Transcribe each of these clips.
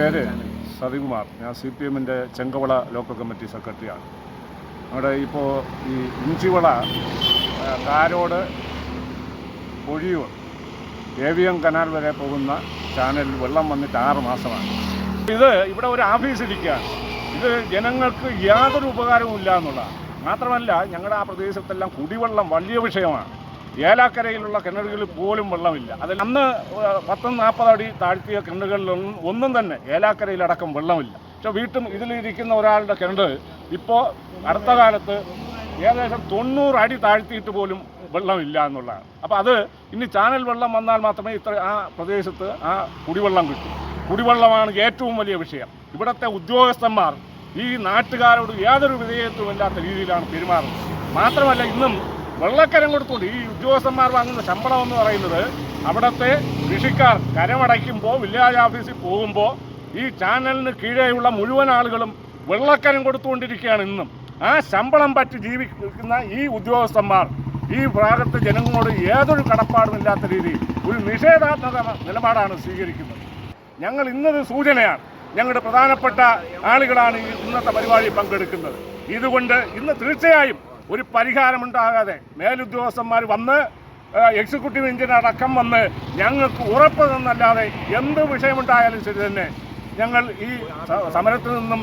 പേര് സതികുമാർ. ഞാൻ C P എമ്മിന്റെ ചെങ്കവള ലോക്കൽ കമ്മിറ്റി സെക്രട്ടറിയാണ്. അവിടെ ഇപ്പോൾ ഈ ഇഞ്ചിവള കാരോട് പൊഴിയൂർ ദേവിയം കനാൽ വരെ പോകുന്ന ചാനലിൽ വെള്ളം വന്നിട്ട് ആറ് മാസമാണ്. ഇത് ഇവിടെ ഒരു ആഫീസ് ഇരിക്കുകയാണ്. ഇത് ജനങ്ങൾക്ക് യാതൊരു ഉപകാരവും ഇല്ല എന്നുള്ളതാണ്. മാത്രമല്ല ഞങ്ങളുടെ ആ പ്രദേശത്തെല്ലാം കുടിവെള്ളം വലിയ വിഷയമാണ്. ഏലാക്കരയിലുള്ള കിണറുകളിൽ പോലും വെള്ളമില്ല. അതിൽ അന്ന് പത്തും നാൽപ്പത് അടി താഴ്ത്തിയ കിണറുകളിലൊന്നും ഒന്നും തന്നെ ഏലാക്കരയിലടക്കം വെള്ളമില്ല. പക്ഷെ വീട്ടും ഇതിലിരിക്കുന്ന ഒരാളുടെ കിണർ ഇപ്പോൾ അടുത്ത കാലത്ത് ഏകദേശം തൊണ്ണൂറ് അടി താഴ്ത്തിയിട്ട് പോലും വെള്ളമില്ല എന്നുള്ളതാണ്. അപ്പോൾ അത് ഇനി ചാനൽ വെള്ളം വന്നാൽ മാത്രമേ ഇത്ര ആ പ്രദേശത്ത് ആ കുടിവെള്ളം കിട്ടൂ. കുടിവെള്ളമാണ് ഏറ്റവും വലിയ വിഷയം. ഇവിടുത്തെ ഉദ്യോഗസ്ഥന്മാർ ഈ നാട്ടുകാരോട് യാതൊരു വിധേയത്വമില്ലാത്ത രീതിയിലാണ് പെരുമാറുന്നത്. മാത്രമല്ല ഇന്നും വെള്ളക്കരം കൊടുത്തുകൊണ്ട് ഈ ഉദ്യോഗസ്ഥന്മാർ വാങ്ങുന്ന ശമ്പളം എന്ന് പറയുന്നത് അവിടുത്തെ കൃഷിക്കാർ കരമടയ്ക്കുമ്പോൾ വില്ലേജ് ഓഫീസിൽ പോകുമ്പോൾ ഈ ചാനലിന് കീഴെയുള്ള മുഴുവൻ ആളുകളും വെള്ളക്കരം കൊടുത്തുകൊണ്ടിരിക്കുകയാണ് ഇന്നും. ആ ശമ്പളം പറ്റി ജീവിക്കുന്ന ഈ ഉദ്യോഗസ്ഥന്മാർ ഈ ഭാഗത്തെ ജനങ്ങളോട് ഏതൊരു കടപ്പാടും ഇല്ലാത്ത രീതിയിൽ ഒരു നിഷേധാത്മക നിലപാടാണ് സ്വീകരിക്കുന്നത്. ഞങ്ങൾ ഇന്നത് സൂചനയാണ്. ഞങ്ങളുടെ പ്രധാനപ്പെട്ട ആളുകളാണ് ഈ ഇന്നത്തെ പരിപാടി പങ്കെടുക്കുന്നത്. ഇതുകൊണ്ട് ഇന്ന് തീർച്ചയായും ഒരു പരിഹാരമുണ്ടാകാതെ മേലുദ്യോഗസ്ഥന്മാർ വന്ന് എക്സിക്യൂട്ടീവ് എഞ്ചിനീയർ അടക്കം വന്ന് ഞങ്ങൾക്ക് ഉറപ്പ് തന്നല്ലാതെ എന്ത് വിഷയമുണ്ടായാലും ശരി തന്നെ ഞങ്ങൾ ഈ സമരത്തിൽ നിന്നും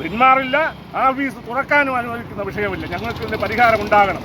പിന്മാറില്ല. ആ ഫീസ് തുറക്കാനും അനുവദിക്കുന്ന വിഷയമില്ല. ഞങ്ങൾക്ക് ഇതിന് പരിഹാരം ഉണ്ടാകണം.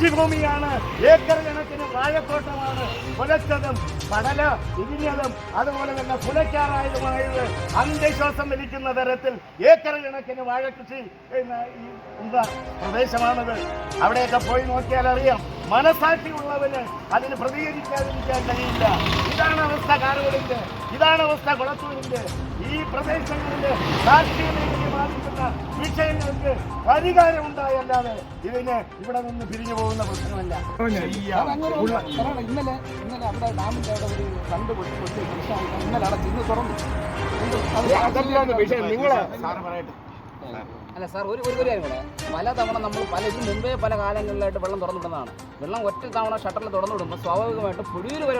കൃഷിഭൂമിയാണ് ഏക്കർ കണക്കിന് വാഴത്തോട്ടമാണ് പുലച്ചതും പടല ഇരിഞ്ഞതും അതുപോലെ തന്നെ പുലയ്ക്കാറായതുമായത് അന്ത്യശ്വാസം വലിക്കുന്ന തരത്തിൽ ഏക്കർ കണക്കിന് വാഴ കൃഷി ഈ എന്താ പ്രദേശമാണത്. അവിടെയൊക്കെ പോയി നോക്കിയാൽ അറിയാം. മനസാക്ഷിയുള്ളവന് അതിന് പ്രതികരിക്കാതിരിക്കാൻ കഴിയില്ല. ഇതാണ് അവസ്ഥ കാറുകളിന്റെ ഇതാണ് അവസ്ഥ കുളത്തൂരിന്റെ ഈ പ്രദേശങ്ങളിലെ സാക്ഷിയെ ബാധിക്കുന്ന വിഷയങ്ങൾക്ക് പരിഹാരം ഉണ്ടായല്ലാതെ ഇതിന് ഇവിടെ നിന്ന് പിരിഞ്ഞു പോകുന്ന പ്രശ്നമല്ല. ഇന്നലെ ഇന്നലെ അവിടെ ഡാമിന്റെ അവിടെ ഒരു കണ്ട് പൊട്ടി പൊട്ടി ഇന്നലെ അടച്ചു ഇന്ന് തുറന്നു. വിഷയം. നിങ്ങൾ അല്ല സാർ ഒരു ഒരു കാര്യം കൂടെ. പല തവണ നമ്മൾ പല ഇതിന് മുമ്പേ പല കാലങ്ങളിലായിട്ട് വെള്ളം തുറന്നു വിടുന്നതാണ്. വെള്ളം ഒറ്റ തവണ ഷട്ടറിൽ തുറന്നു വിടുമ്പോൾ സ്വാഭാവികമായിട്ടും പുഴയിൽ വരെ